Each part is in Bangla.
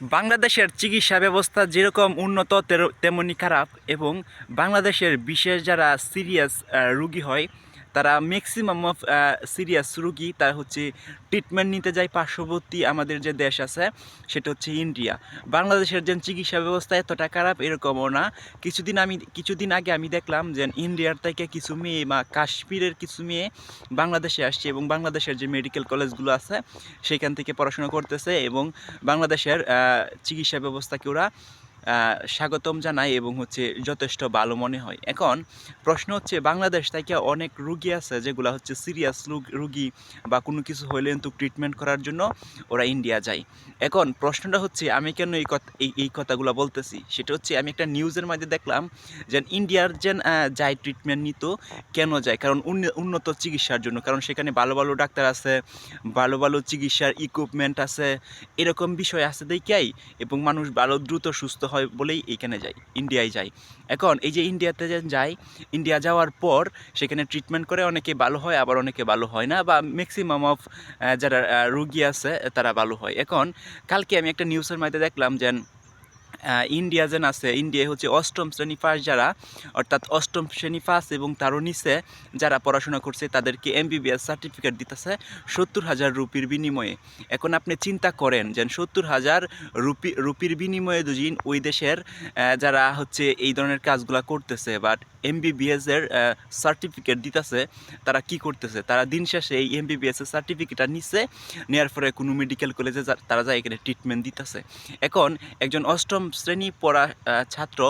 বাংলাদেশের চিকিৎসা ব্যবস্থা যেরকম উন্নত তেমনি খারাপ এবং বাংলাদেশের বিশেষ যারা সিরিয়াস রুগী হয় তারা ম্যাক্সিমাম অফ সিরিয়াস রুগী, তারা হচ্ছে ট্রিটমেন্ট নিতে যায় পার্শ্ববর্তী আমাদের যে দেশ আছে, সেটা হচ্ছে ইন্ডিয়া বাংলাদেশের যে চিকিৎসা ব্যবস্থা এতটা খারাপ, এরকমও না। কিছুদিন আমি, কিছুদিন আগে আমি দেখলাম যে ইন্ডিয়ার থেকে কিছু মেয়ে বা কাশ্মীরের কিছু মেয়ে বাংলাদেশে আসছে এবং বাংলাদেশের যে মেডিকেল কলেজগুলো আছে, সেখান থেকে পড়াশোনা করতেছে এবং বাংলাদেশের চিকিৎসা ব্যবস্থাকে ওরা স্বাগতম জানায় এবং হচ্ছে যথেষ্ট ভালো মনে হয়। এখন প্রশ্ন হচ্ছে, বাংলাদেশ থেকে অনেক রুগী আছে যেগুলো হচ্ছে সিরিয়াস রুগী বা কোনো কিছু হইলে কিন্তু ট্রিটমেন্ট করার জন্য ওরা ইন্ডিয়া যায়। এখন প্রশ্নটা হচ্ছে, আমি কেন এই কথা এই কথাগুলো বলতেছি? সেটা হচ্ছে, আমি একটা নিউজের মধ্যে দেখলাম যে ইন্ডিয়ার যে যায় ট্রিটমেন্ট নিত, কেন যায়? কারণ উন্ন- উন্নত চিকিৎসার জন্য। কারণ সেখানে ভালো ভালো ডাক্তার আছে, ভালো ভালো চিকিৎসার ইকুইপমেন্ট আছে, এরকম বিষয় আছে দেখাই এবং মানুষ ভালো, দ্রুত, সুস্থ হয়। বলেই এইখানে যাই ইন্ডিয়ায় যাই। এখন এই যে ইন্ডিয়াতে যে যায় ইন্ডিয়া যাওয়ার পর সেখানে ট্রিটমেন্ট করে অনেকে ভালো হয়, আবার অনেকে ভালো হয় না, বা ম্যাক্সিমাম অফ যারা রুগী আছে, তারা ভালো হয়। এখন কালকে আমি একটা নিউজের মধ্যে দেখলাম যে ইন্ডিয়া যেন আছে ইন্ডিয়া হচ্ছে অষ্টম শ্রেণি ফার্স্ট যারা, অর্থাৎ অষ্টম শ্রেণি ফার্স্ট এবং তারও নিচে যারা পড়াশোনা করছে, তাদেরকে এমবিবিএস সার্টিফিকেট দিতেছে সত্তর হাজার রুপির বিনিময়ে। এখন আপনি চিন্তা করেন যে সত্তর হাজার রুপি, রুপির বিনিময়ে দুদিন ওই দেশের যারা হচ্ছে এই ধরনের কাজগুলো করতেছে বাট এমবিবিএস এর সার্টিফিকেট দিতেছে, তারা কি করতেছে? তারা দিন শেষে এই এমবিবিএস এর সার্টিফিকেটটা নিচ্ছে নেওয়ার পরে কোনো মেডিকেল কলেজে তারা যায় এখানে ট্রিটমেন্ট দিতেছে। এখন একজন অষ্টম শ্রেণি পড়া ছাত্র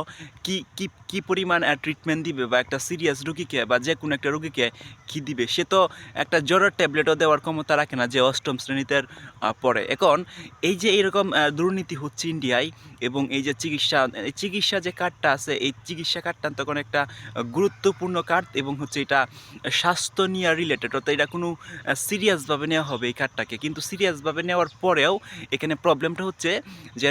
কি কি কি পরিমাণ ট্রিটমেন্ট দিবে বা একটা সিরিয়াস রুগীকে বা যে কোনো একটা রুগীকে কি দিবে? সে তো একটা জ্বরের ট্যাবলেটও দেওয়ার ক্ষমতা রাখে না যে অষ্টম শ্রেণীতে পড়ে। এখন এই যে এরকম দুর্নীতি হচ্ছে ইন্ডিয়ায় এবং এই যে চিকিৎসা চিকিৎসা যে কার্ডটা আছে, এই চিকিৎসা কার্ডটা তখন একটা গুরুত্বপূর্ণ কার্ড এবং হচ্ছে এটা স্বাস্থ্য নিয়ে রিলেটেড অর্থাৎ এটা কোনো সিরিয়াসভাবে নেওয়া হবে এই কার্ডটাকে। কিন্তু সিরিয়াসভাবে নেওয়ার পরেও এখানে প্রবলেমটা হচ্ছে যে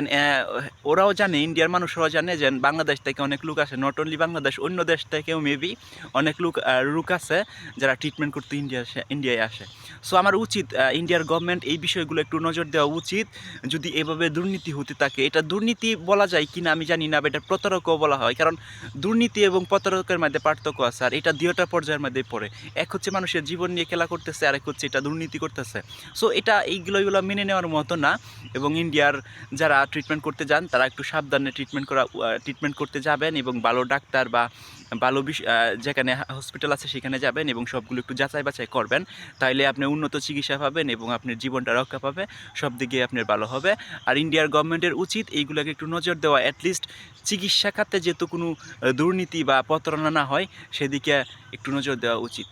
ওরাও জানে, ইন্ডিয়ার মানুষরাও জানে যে বাংলাদেশ থেকে অনেক লোক আসে। নট অনলি বাংলাদেশ, অন্য দেশ থেকেও মেবি অনেক লোক লোক আছে যারা ট্রিটমেন্ট করতে ইন্ডিয়া ইন্ডিয়ায় আসে। সো আমার উচিত ইন্ডিয়ার গভর্নমেন্ট এই বিষয়গুলো একটু নজর দেওয়া উচিত। যদি এভাবে দুর্নীতি হতে থাকে, এটা দুর্নীতি বলা যায় কিনা আমি জানি না এটা প্রতারকও বলা হয়। কারণ দুর্নীতি এবং প্রতারকের মধ্যে পার্থক্য আছে, আর এটা দুইটা পর্যায়ের মধ্যে পড়ে। এক হচ্ছে মানুষের জীবন নিয়ে খেলা করতেছে আর এক হচ্ছে এটা দুর্নীতি করতেছে। সো এটা এইগুলো মেনে নেওয়ার মতো না, এবং ইন্ডিয়ার যারা ট্রিটমেন্ট করতে যান, তারা একটু সাবধানে ট্রিটমেন্ট করা ট্রিটমেন্ট করতে যাবেন এবং ভালো ডাক্তার বা ভালো যেখানে হসপিটাল আছে সেখানে যাবেন এবং সবগুলো একটু যাচাই বাছাই করবেন। তাইলে আপনি উন্নত চিকিৎসা পাবেন এবং আপনার জীবনটা রক্ষা পাবে, সব দিকে আপনার ভালো হবে। আর ইন্ডিয়ার গভর্নমেন্টের উচিত এইগুলোকে একটু নজর দেওয়া অ্যাটলিস্ট চিকিৎসা খাতে যেহেতু কোনো দুর্নীতি বা প্রতারণা না হয়, সেদিকে একটু নজর দেওয়া উচিত।